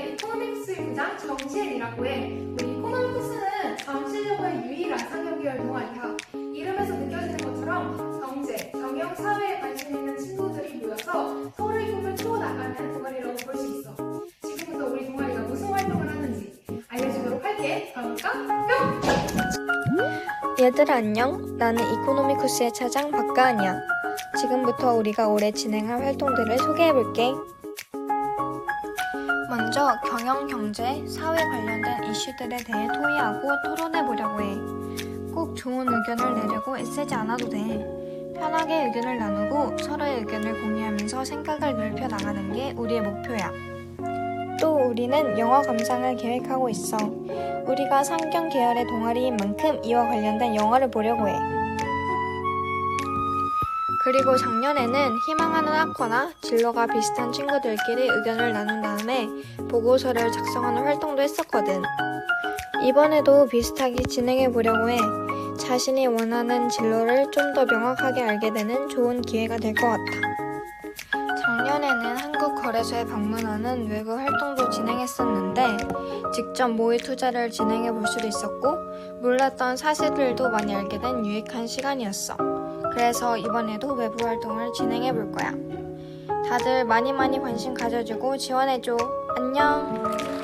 나는 이코노믹스 부장 정지혜이라고 해. 우리 이코노믹스는 잠실역의 유일한 상경 계열 동아리야. 이름에서 느껴지는 것처럼 경제, 경영, 사회에 관심 있는 친구들이 모여서 서로의 꿈을 키워나가는 동아리라고 볼 수 있어. 지금부터 우리 동아리가 무슨 활동을 하는지 알려주도록 할게. 가볼까? 뿅! 얘들아 안녕. 나는 이코노미쿠스의 차장 박가은이야. 지금부터 우리가 올해 진행할 활동들을 소개해볼게. 먼저 경영, 경제, 사회 관련된 이슈들에 대해 토의하고 토론해 보려고 해. 꼭 좋은 의견을 내려고 애쓰지 않아도 돼. 편하게 의견을 나누고 서로의 의견을 공유하면서 생각을 넓혀 나가는 게 우리의 목표야. 또 우리는 영어 감상을 계획하고 있어. 우리가 상경 계열의 동아리인 만큼 이와 관련된 영화를 보려고 해. 그리고 작년에는 희망하는 학과나 진로가 비슷한 친구들끼리 의견을 나눈 다음에 보고서를 작성하는 활동도 했었거든. 이번에도 비슷하게 진행해 보려고 해. 자신이 원하는 진로를 좀 더 명확하게 알게 되는 좋은 기회가 될 것 같아. 작년에는 한국거래소에 방문하는 외부 활동도 진행했었는데 직접 모의 투자를 진행해 볼 수도 있었고 몰랐던 사실들도 많이 알게 된 유익한 시간이었어. 그래서 이번에도 외부 활동을 진행해 볼 거야. 다들 많이 많이 관심 가져주고 지원해줘. 안녕!